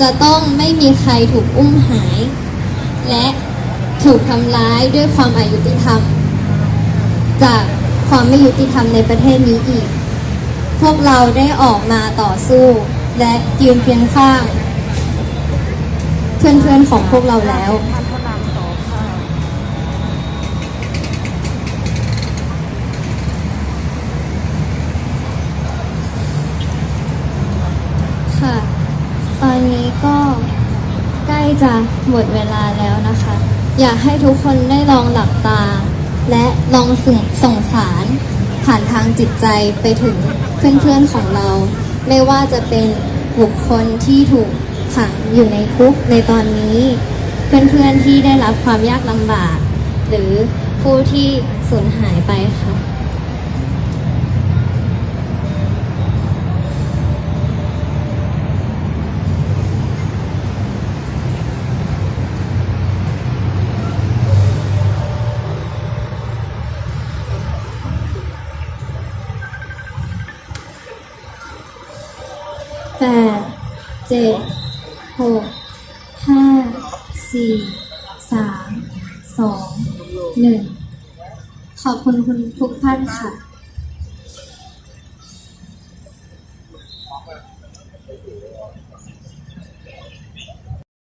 จะต้องไม่มีใครถูกอุ้มหาย และถูกทำร้ายด้วยความอายุติธรรม จากความไม่ยุติธรรมในประเทศนี้อีก พวกเราได้ออกมาต่อสู้ และยืนเพียงข้าง เพื่อนๆของพวกเราแล้ว จะหมดเวลาแล้วนะคะ อยากให้ทุกคนได้ลองหลับตา และลองส่งส่งสาร ผ่านทางจิตใจไปถึงเพื่อนๆของเรา ไม่ว่าจะเป็นบุคคลที่ถูกขังอยู่ในคุกในตอนนี้ เพื่อนๆที่ได้รับความยากลำบาก หรือผู้ที่สูญหายไปค่ะ แปดเจ็ดหกห้าสี่สามสองหนึ่งขอบคุณคุณทุกท่านค่ะ